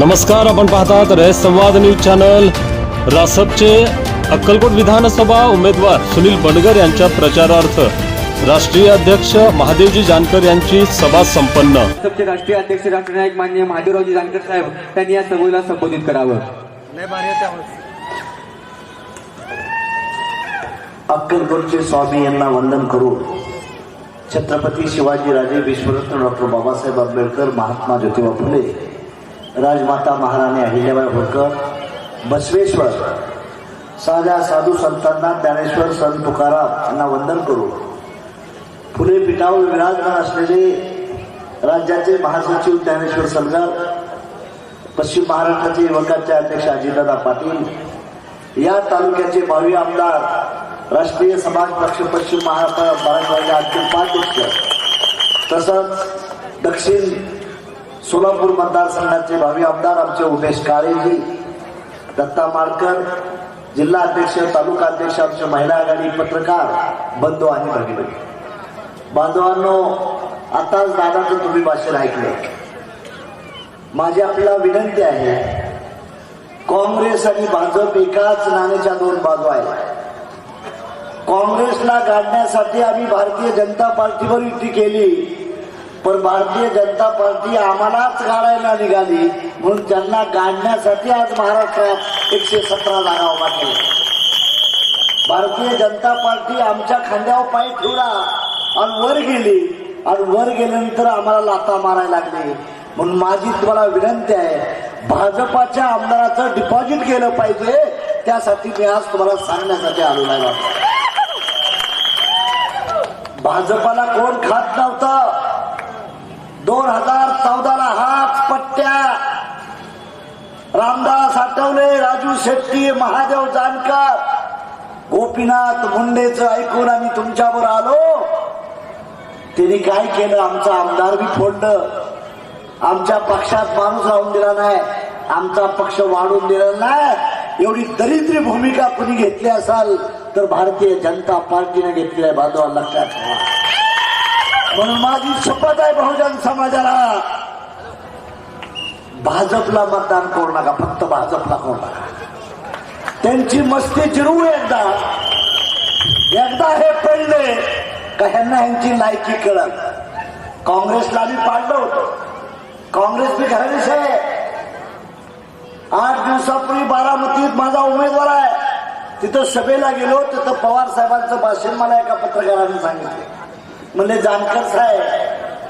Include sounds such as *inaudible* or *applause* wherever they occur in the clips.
नमस्कार आपण पाहतात रेस संवाद न्यूज चॅनल. रासपचे अक्कलकोट विधानसभा उमेदवार सुनील बनगर यांच्या प्रचारार्थ राष्ट्रीय अध्यक्ष महादेवजी जानकर यांची सभा संपन्न. भाजपचे राष्ट्रीय अध्यक्ष राष्ट्रनायक मान्य महादेवरावजी जानकर साहेब त्यांनी या सभेला संबोधित करावं. अक्कलकोटचे स्वामी यांना वंदन करून छत्रपती शिवाजीराजे विश्वरत्न डॉक्टर बाबासाहेब आंबेडकर महात्मा ज्योतिबा फुले राजमाता महाराणी अहिल्याबाई होळकर बसवेश्वर साध्या साधू संतांना ज्ञानेश्वर संत तुकाराम यांना वंदन करू. फुले पिठावर विराजमान असलेले राज्याचे महासचिव ज्ञानेश्वर सलगर पश्चिम महाराष्ट्राचे युवकांचे अध्यक्ष अजितदादा पाटील या तालुक्याचे भावी आमदार राष्ट्रीय समाज पक्ष पश्चिम महाराष्ट्र मराठवाड्याचे पाच उपाध्यक्ष तसंच दक्षिण सोलापूर मतदारसंघाचे भावी आमदार आमचे उमेश काळेजी दत्ता माळकर जिल्हा अध्यक्ष तालुका अध्यक्ष आमचे महिला आघाडी पत्रकार बंधू आणि भगिनी. बांधवांनो आताच दादाचं तुम्ही भाषण ऐकलं माझी आपल्याला विनंती आहे काँग्रेस आणि भाजप एकाच नाण्याच्या दोन बाजू आहेत. काँग्रेसला गाडण्यासाठी आम्ही भारतीय जनता पार्टीवर युती केली. पण भारतीय जनता पार्टी आम्हालाच गाडायला निघाली. म्हणून त्यांना गाडण्यासाठी आज महाराष्ट्रात एकशे सतरा जागा उभा केल्या. भारतीय जनता पार्टी आमच्या खांद्यावर पाय ठेवला आणि वर गेली. आणि वर गेल्यानंतर आम्हाला लाता मारायला लागली. म्हणून माझी तुम्हाला विनंती आहे भाजपाच्या आमदाराचं डिपॉझिट केलं पाहिजे त्यासाठी मी आज तुम्हाला सांगण्यासाठी आलो नाही. भाजपाला कोण खात नव्हतं. दोन हजार चौदाला हाच पट्ट्या रामदास आठवले राजू शेट्टी महादेव जानकर. गोपीनाथ मुंडेच ऐकून आम्ही तुमच्यावर आलो. त्यांनी काय केलं? आमचा आमदार बी फोडलं. आमच्या पक्षात माणूस राहून दिला नाही. आमचा पक्ष वाढून दिला नाही. एवढी दरिद्री भूमिका कुणी घेतली असाल तर भारतीय जनता पार्टीने घेतली आहे. बाजूला लक्षात ठेवा म्हणून माझी शपथ आहे बहुजन समाजाला भाजपला मतदान करू नका फक्त भाजपला करू नका. त्यांची मस्ती जिरवू एकदा. एकदा हे पडले का ह्यांना ह्यांची लायकी कळत काँग्रेसला आम्ही पाडलं होतं. काँग्रेस बी घराणीच आहे. आठ दिवसापूर्वी बारामतीत माझा उमेदवार आहे. तिथं सभेला गेलो तिथं पवार साहेबांचं भाषण मला एका पत्रकाराने सांगितले. म्हणले जानकर साहेब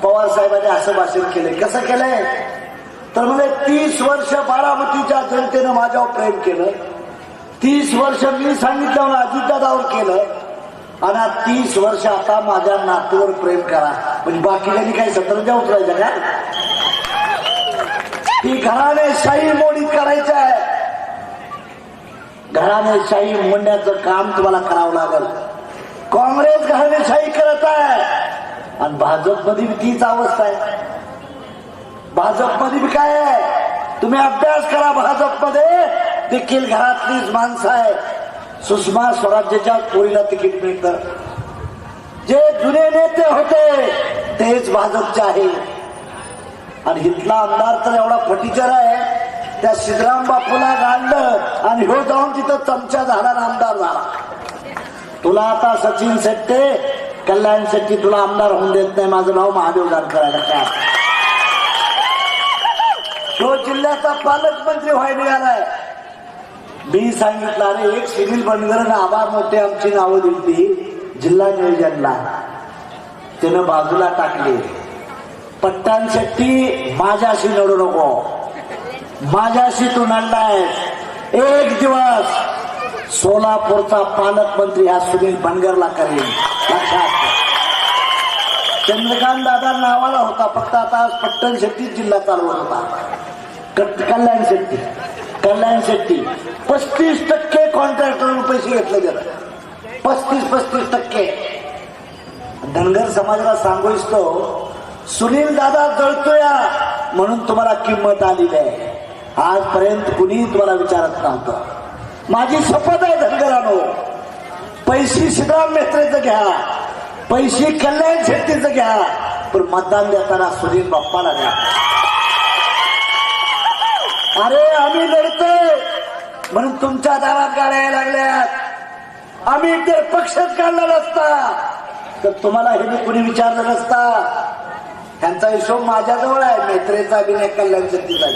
पवार साहेबांनी असं भाषण केलंय. कसं केलंय? तर म्हणजे तीस वर्ष बारामतीच्या जनतेनं माझ्यावर प्रेम केलं. तीस वर्ष मी सांगितलं म्हणून अजितदादावर केलं. आणि तीस वर्ष आता माझ्या नातूवर प्रेम करा. म्हणजे बाकीच्यांनी काही सतरंजा उतरायच्या का? ती घराने शाही मोडीत करायचं आहे. घराने शाही मोडण्याचं काम तुम्हाला करावं लागल. काँग्रेस घराणेशाही करत आहे. आणि भाजपमध्ये बी तीच अवस्था आहे. भाजपमध्ये बी काय आहे? तुम्ही अभ्यास करा भाजपमध्ये. देखील घरातलीच माणसं आहे सुषमा स्वराज्याच्या पोरीला तिकीट मिळतं. जे जुने नेते होते तेच भाजपचे आहे. आणि इथला आमदार तर एवढा फटीचर आहे. त्या सिद्धराम बापूला गाडलं आणि हो जाऊन तिथं चमचा झाला आमदार झाला. तुला आता सचिन शेट्टे कल्याण शेट्टी तुला आमदार होऊन देत नाही. माझं नाव महादेव जानकर काय तो जिल्ह्याचा पालकमंत्री व्हायला निघालाय. मी सांगितलं अरे एक सिव्हिल बनगर आभार मोठे आमची नावं दिली जिल्हा नियोजनला. त्यानं बाजूला टाकले. पट्टान शेट्टी माझ्याशी लढू नको. माझ्याशी तू लढलाय एक दिवस सोलापूरचा पालकमंत्री हा सुनील बनगरला करेल लक्षात चंद्रकांत दादा नावाला होता फक्त आता आज पट्टण शेट्टी जिल्हा चालवत होता. कल्याण शेट्टी कल्याण शेट्टी. पस्तीस टक्के कॉन्ट्रॅक्टरवर पैसे घेतले गेले पस्तीस पस्तीस टक्के. धनगर समाजाला सांगू इच्छितो सुनील दादा जळतोय म्हणून तुम्हाला किंमत आलेली आहे. आजपर्यंत कुणी तुम्हाला विचारत नव्हतं. माझी शपथ आहे धनगरानो. पैसे शिवराम मेत्रेचं घ्या. पैसे कल्याण शेट्टीचं घ्या. पण मतदान देताना सुनील बाप्पाला द्या अरे आम्ही लढतोय. म्हणून तुमच्या दारात गाड्या लागल्यात. आम्ही ते पक्षच काढला नसता. तर तुम्हाला हे मी कुणी विचारलं नसता. त्यांचा हिशोब माझ्याजवळ आहे. मैत्रेचा अभिनय कल्याण शक्तीचा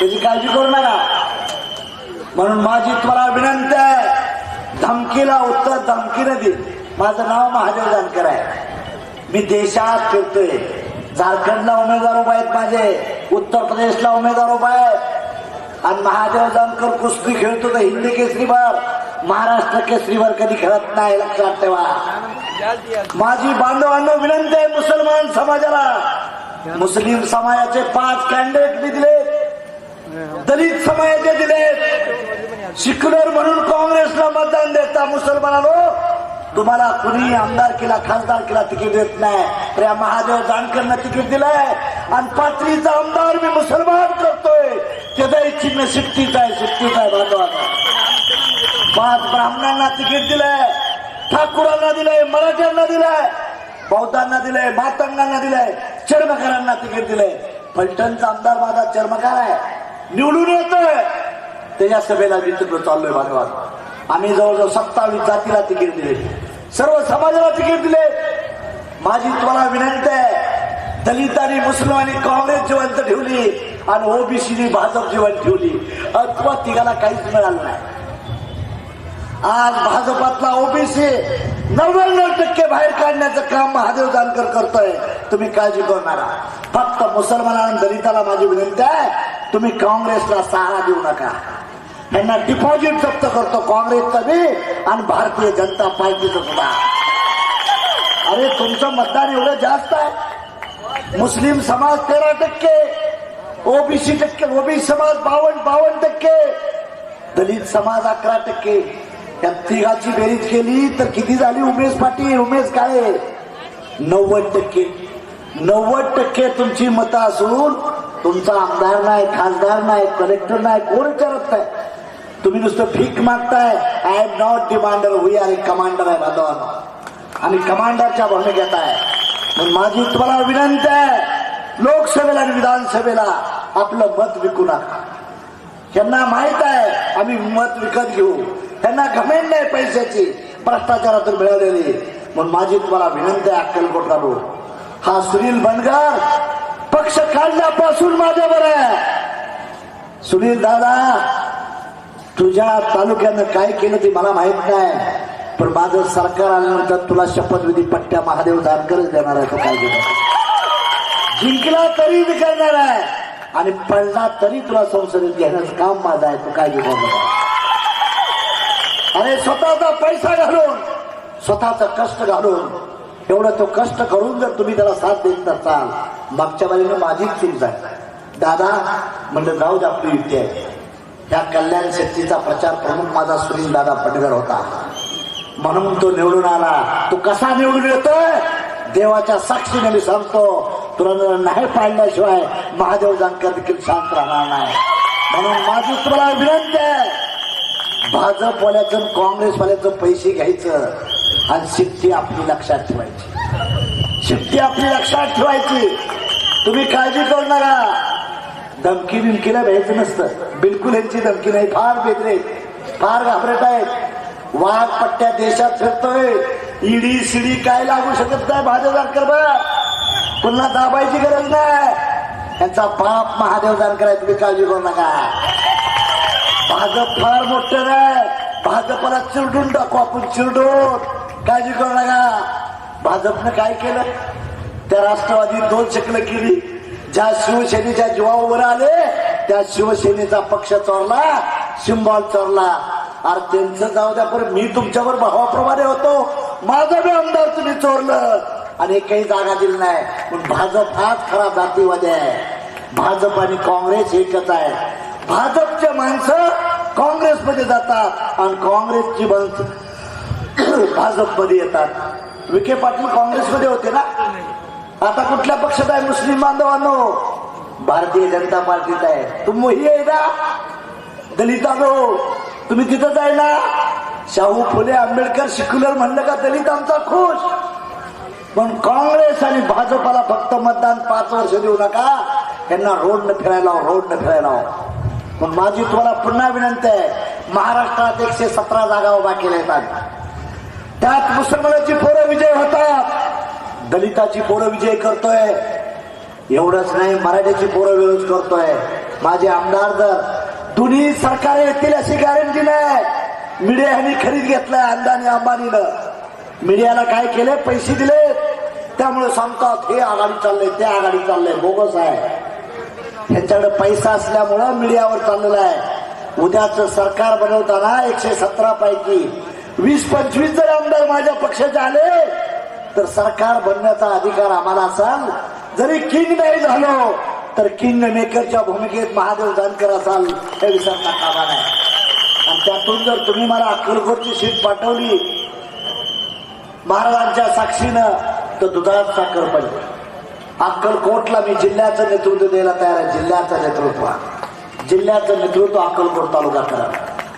त्याची काळजी करू नका. म्हणून माझी तुम्हाला विनंती आहे. धमकीला उत्तर धमकी नदी माझं नाव महादेव जानकर आहे. मी देशात फिरतोय झारखंडला उमेदवार उभा आहेत माझे. उत्तर प्रदेशला उमेदवार उभा आहेत आणि महादेव जानकर कुस्ती खेळतो तर हिंदी केसरीवर महाराष्ट्र केसरीवर कधी खेळत नाही लक्षात ठेवा. माझी बांधवांना विनंती आहे मुसलमान समाजाला. मुस्लिम समाजाचे पाच कॅन्डिडेट मी दिले. दलित समाजाचे दिले शिक्युलर म्हणून काँग्रेसला मतदान देता मुसलमानांनो तुम्हाला कुणी आमदार केला खासदार केला तिकीट देत नाही. तर या महादेव जानकरना तिकीट दिलंय. आणि पाथरीचा आमदार मी मुसलमान करतोय. त्याचाही चिन्ह शिफ्टीच आहे शिफ्टीच आहे बांधवांना. पाच ब्राह्मणांना तिकीट दिलंय ठाकूरांना दिलंय मराठ्यांना दिलंय बौद्धांना दिलंय मातंगांना दिलंय चर्मकारांना तिकीट दिलंय. फलटणचा आमदार माझा चर्मकार आहे. निवडून येतोय. त्याच्या सभेला मित्र चाललोय भागवत आम्ही जवळजवळ सत्तावीस जातीला तिकीट दिले. सर्व समाजाला तिकीट दिले. माझी तुम्हाला विनंती आहे. दलित आणि मुसलमानी काँग्रेस जिवंत ठेवली आणि ओबीसीनी भाजप जिवंत ठेवली. अथवा तिघाला काहीच मिळालं नाही. आज भाजपातला ओबीसी नव्याण्णव टक्के बाहेर काढण्याचं काम महादेव जानकर करतोय. तुम्ही काळजी करू नका. फक्त मुसलमान दलिताला माझी विनंती आहे तुम्ही काँग्रेसला सहारा देऊ नका. त्यांना डिपॉझिट जप्त करतो काँग्रेसचं बी आणि भारतीय जनता पार्टीचं सुद्धा. अरे तुमचं मतदान एवढं जास्त आहे. मुस्लिम समाज तेरा टक्के ओबीसी टक्के ओबीसी समाज बावन्न बावन्न टक्के दलित समाज अकरा टक्के. या तिघाची बेरीज केली तर किती झाली? उमेश पाटील उमेश काळे? नव्वद टक्के. नव्वद टक्के तुमची मतं असून तुमचा आमदार नाही खासदार नाही कलेक्टर नाही कोण विचारत नाही? तुम्ही नुसतं भीक मागताय. I am not demander we are commander आहे बांधवांनो आणि कमांडरच्या भूमिकेत आहे म्हणून माझी तुम्हाला विनंती आहे लोकसभेला आणि विधानसभेला आपलं मत विकू नका. यांना माहीत आहे आम्ही मत विकत घेऊ. त्यांना घमेंड नाही पैशाची भ्रष्टाचारातून मिळवलेली म्हणून माझी तुम्हाला विनंती आहे अक्कलकोट काढू हा सुनील बनगर पक्ष काढल्यापासून माझ्यावर आहे. सुनील दादा तुझ्या तालुक्यानं काय केलं ते मला माहीत नाही पण माझं सरकार आल्यानंतर तुला शपथविधी पट्ट्या महादेव जानकरच देणार आहे तो काय जिंकला तरी मी करणार आहे आणि पडला तरी तुला संसदेत घेण्याचं काम माझं आहे तू काय घेणार अरे स्वतःचा पैसा घालून स्वतःचा कष्ट घालून एवढं तो कष्ट करून जर तुम्ही त्याला साथ देत नसाल मागच्या वेळेला माझीच चूक झाली दादा म्हणलं जाऊ द्या आपली युती आहे. त्या कल्याण शक्तीचा प्रचार प्रमुख माझा सुनील दादा पटगर होता. म्हणून तो निवडून आला. तो कसा निवडून येतोय? देवाच्या साक्षीने मी सांगतो तुला नाही पाळल्याशिवाय महादेव जानकर देखील शांत राहणार नाही. म्हणून माझी तुम्हाला विनंती आहे. भाजपवाल्याचं काँग्रेसवाल्याचं पैसे घ्यायचं. आणि शिफ्टी आपली लक्षात ठेवायची. शिफ्टी आपली लक्षात ठेवायची. तुम्ही काळजी करू नका. धमकी बिमकीला भ्यायचं नसतं. बिलकुल यांची धमकी नाही. फार बेदरे फार घाबरट आहेत. वाघ पट्ट्या देशात फिरतोय. इडी सिडी काय लागू शकत नाही महादेव जानकर बा पुन्हा दाबायची गरज नाही. यांचा बाप महादेव जानकर आहे. तुम्ही काळजी करू नका. भाजप फार मोठं नाही. भाजपला चिरडून टाकू आपण चिरडून. काळजी करू नका भाजपनं काय केलं? त्या राष्ट्रवादी दोन शकलं केली. ज्या शिवसेनेच्या जीवावर आले त्या शिवसेनेचा पक्ष चोरला सिंबॉल चोरला. अरे त्यांचं जाऊ द्या पण मी तुमच्यावर भावाप्रमाणे होतो. माझं बी आमदार तुम्ही चोरलं. आणि काही जागा दिली नाही. पण भाजप हाच खरा जातीवादी आहे. भाजप आणि काँग्रेस एकच आहे. भाजपचे माणसं काँग्रेसमध्ये जातात. आणि काँग्रेसची माणसं भाजपमध्ये येतात. विखे पाटील काँग्रेसमध्ये होते ना? आता कुठल्या पक्षात आहे मुस्लिम बांधवांनो? भारतीय जनता पार्टीत आहे. तुम्ही आहे ना? दलितांनो तुम्ही तिथंच आहे ना? शाहू फुले आंबेडकर शिक्युलर म्हणलं का दलित आमचा खुश? पण काँग्रेस आणि भाजपाला फक्त मतदान पाच वर्ष देऊ नका. यांना रोड न फिरायला रोड न फिरायला. पण माझी तुम्हाला पुन्हा विनंती आहे महाराष्ट्रात एकशे सतरा जागा उभा केल्या आहेत त्यात मुसलमानाची पोरं विजय होतात. दलिताची पोरं विजय करतोय. एवढंच नाही मराठ्याची पोरं विरोध करतोय. माझे आमदार जर दोन्ही सरकार येतील अशी गॅरंटी नाही. मीडियाने खरीद घेतलाय अंदानी अंबानीनं. मीडियाला काय केले पैसे दिले त्यामुळे सांगतात हे आघाडी चाललंय ते आघाडी चाललंय बोगस आहे. ह्याच्याकडे पैसा असल्यामुळं मीडियावर चाललेला आहे. उद्याचं सरकार बनवताना एकशे सतरा पैकी वीस पंचवीस जर आमदार माझ्या पक्षाचे आले तर सरकार बनण्याचा अधिकार आम्हाला असाल. जरी किंग नाही झालो तर किंग मेकरच्या भूमिकेत महादेव जानकर असाल हे विसरता कामा नाही आणि त्यातून जर तुम्ही मला अक्कलकोटची सीट पाठवली महाराजांच्या साक्षीनं तर दुधात साखर पडली. अक्कलकोटला मी जिल्ह्याचं नेतृत्व द्यायला तयार आहे जिल्ह्याचं नेतृत्व. जिल्ह्याचं नेतृत्व अक्कलकोट तालुका करा.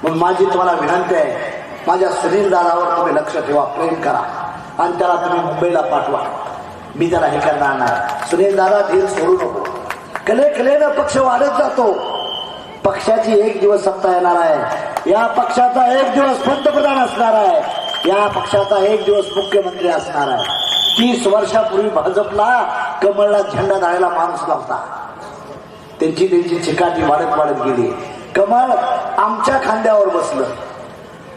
मग माझी तुम्हाला विनंती आहे माझ्या सुनील दादावर तुम्ही लक्ष ठेवा प्रेम करा. आणि त्याला तुम्ही मुंबईला पाठवा. मी त्याला हे करणार नाही. सुनील दादा धीर सोडू नको. कले कलेनं पक्ष वाढत जातो. पक्षाची एक दिवस सत्ता येणार आहे. या पक्षाचा एक दिवस पंतप्रधान असणार आहे. या पक्षाचा एक दिवस मुख्यमंत्री असणार आहे. तीस वर्षापूर्वी भाजपला कमळला झेंडा धारायला माणूस नव्हता. त्यांची त्यांची चिकाटी वाढत वाढत गेली. कमळ आमच्या खांद्यावर बसलं.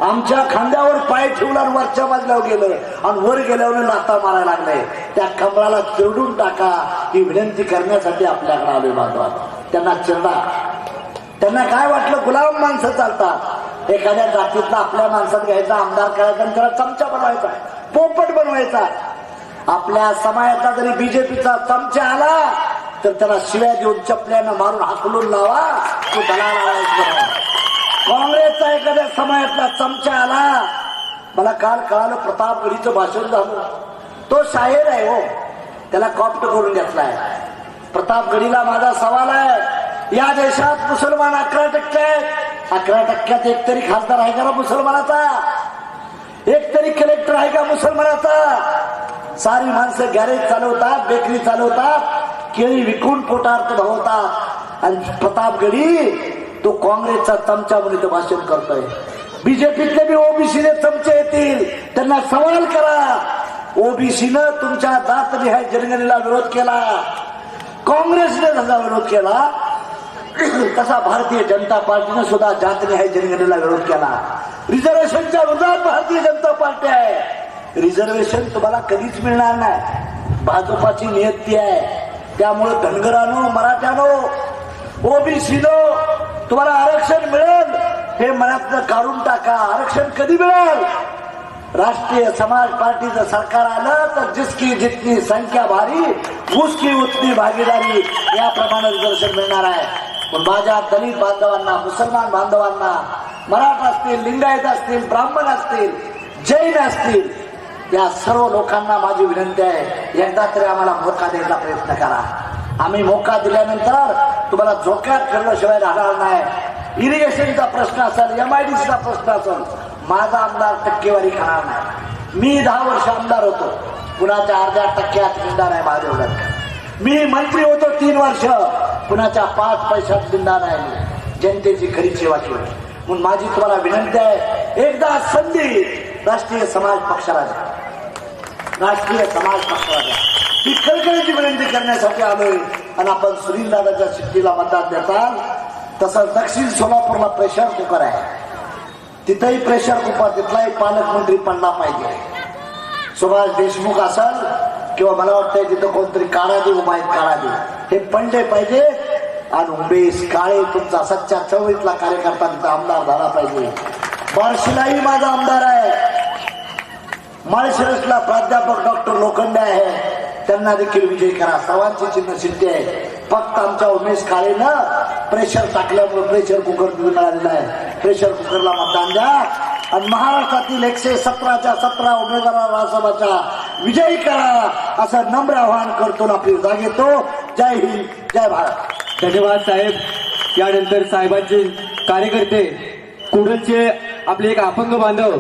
आमच्या खांद्यावर पाय ठेवला वरच्या बाजल्यावर गेलं. आणि वर गेल्यावर लाता मारायला लागले त्या कमळाला चिरडून टाका. ही विनंती करण्यासाठी आपल्याकडे आलोय बांधवात त्यांना चिरडा. त्यांना काय वाटलं? गुलाम माणसं चालतात. एखाद्या जातीतला आपल्या माणसात घ्यायचा आमदार करायचा आणि त्याला चमचा बनवायचा. पोपट बनवायचा. आपल्या समाजाचा जरी बीजेपीचा चमचा आला तर त्याला शिव्या देऊन चपल्यानं मारून हाकलून लावा. तो दलाल आवाज काँग्रेसचा एखाद्या समाजातला चमचा आला मला काल कळालं प्रतापगडीचं भाषण झालं. तो शाहीर आहे हो. त्याला कॉप्ट करून घेतलाय प्रतापगडीला माझा सवाल आहे. या देशात मुसलमान अकरा टक्के आहेत. अकरा टक्क्यात एक तरी खासदार आहे का ना मुसलमानाचा? एक तरी कलेक्टर आहे का मुसलमानाचा? सारी माणसं गॅरेज चालवतात बेकरी चालवतात केळी विकून पोटार्थ धावतात आणि प्रतापगडी तो काँग्रेसचा चमचा म्हणून इथं भाषण करतोय. बीजेपीतले बी ओबीसीने चमचे येतील. त्यांना सवाल करा. ओबीसीनं तुमच्या जात निहाय जनगणनेला विरोध केला. काँग्रेसने त्याचा विरोध केला. *clears throat* तसा भारतीय जनता पार्टीनं सुद्धा जातनिहाय जनगणनेला विरोध केला. रिझर्वेशनच्या विरोधात भारतीय जनता पार्टी आहे. रिझर्वेशन तुम्हाला कधीच मिळणार नाही. भाजपाची नियती आहे. त्यामुळे धनगरानो मराठ्यानो ओबीसीनो तुम्हाला आरक्षण मिळेल. हे मनातनं काढून टाका. आरक्षण कधी मिळेल? राष्ट्रीय समाज पार्टीचं सरकार आलं तर जिसकी जितकी संख्या भारी उसकी उतनी भागीदारी याप्रमाणे रिझर्वेशन मिळणार आहे. पण माझ्या दलित बांधवांना मुसलमान बांधवांना मराठा असतील लिंगायत असतील ब्राह्मण असतील जैन असतील या सर्व लोकांना माझी विनंती आहे एकदा तरी आम्हाला मोका द्यायचा प्रयत्न करा. आम्ही मोका दिल्यानंतर तुम्हाला झोक्यात ठरल्याशिवाय राहणार नाही. इरिगेशनचा प्रश्न असेल एमआयडीसीचा प्रश्न असेल माझा आमदार टक्केवारी खाणार नाही. मी दहा वर्ष आमदार होतो. कुणाच्या अर्ध्या टक्क्यात मिळणार आहे महादेवला मी मंत्री होतो तीन वर्ष. कुणाच्या पाच पैशात निंदा नाही जनतेची खरी सेवा केली. म्हणून माझी तुम्हाला विनंती आहे एकदा संधी राष्ट्रीय समाज पक्षाला द्या. राष्ट्रीय समाज पक्षाला द्या. ही कळकळीची विनंती करण्यासाठी आलोय. आणि आपण सुनील दादाच्या शिट्टीला मतदान देताल. तसं दक्षिण सोलापूरला प्रेशर कुकर आहे. तिथंही प्रेशर कुकर तिथलाही पालकमंत्री पडला पाहिजे. सुभाष देशमुख असाल किंवा मला वाटतंय तिथं कोणतरी काळादी उभा आहेत काळादी हे पडले पाहिजे. आणि उमेश काळे तुमचा सच्चा चवळीतला कार्यकर्ता तिथं आमदार झाला पाहिजे. बार्शीलाही माझा आमदार आहे. माळशिरसला प्राध्यापक डॉक्टर लोखंडे आहे. त्यांना देखील विजय करा. सर्वांची चिन्ह सिद्धी आहे. फक्त आमच्या उमेश काळेनं प्रेशर टाकल्यामुळे प्रेशर कुकर मिळालेला आहे. प्रेशर कुकरला मतदान द्या. आणि महाराष्ट्रातील एकशे सतराच्या सतरा उमेदवार राजसभाच्या विजयी करा. असं नम्र आवाहन करतो आपली जाग येतो जय हिंद जय भारत. धन्यवाद साहेब. यानंतर साहेबांचे कार्यकर्ते कुडलचे आपले एक अपंग बांधव